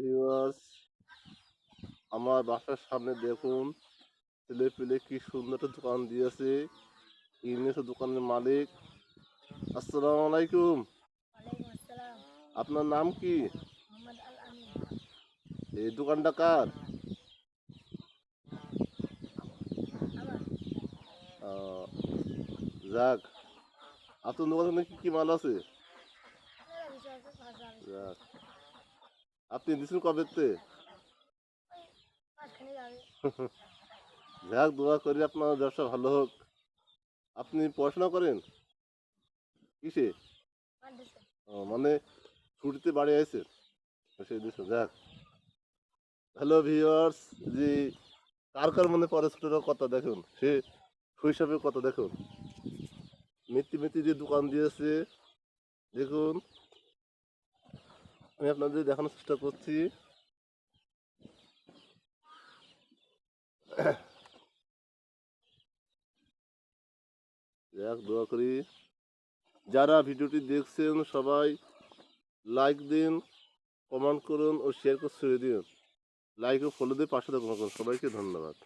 Viewers. আমার বাসার সামনে দেখুন ছেলে পেলে কি সুন্দর একটা দোকান দিয়েছে। ইনি দোকানের মালিক। আসসালামু আলাইকুম। আপনার নাম কি? এই দোকানটা কার? যাক আপনার দোকানে কি কি মাল আছে? আছে যাক। আপনি দিচ্ছেন কবেতে যাক দোয়া করি আপনার ব্যবসা ভালো হোক। আপনি পড়াশোনা করেন? কিসে? মানে ছুটিতে বাড়ি আছে সেই দিন যাক। হ্যালো ভিউয়ার্স জি কার কার মনে পরে ছোটোর কথা দেখুন? সে শৈশবের কথা দেখুন। মিত্তি মিত্তি যে দোকান দিয়েছে দেখুন। আমি আপনাদের দেখানোর চেষ্টা করছি। যাক দোয়া করি। যারা ভিডিওটি দেখছেন, সবাই লাইক দিন কমেন্ট করুন ও শেয়ার করে ছেড়ে দিন। লাইক ও ফলো দিয়ে পাশে থাকুন। সবাইকে ধন্যবাদ।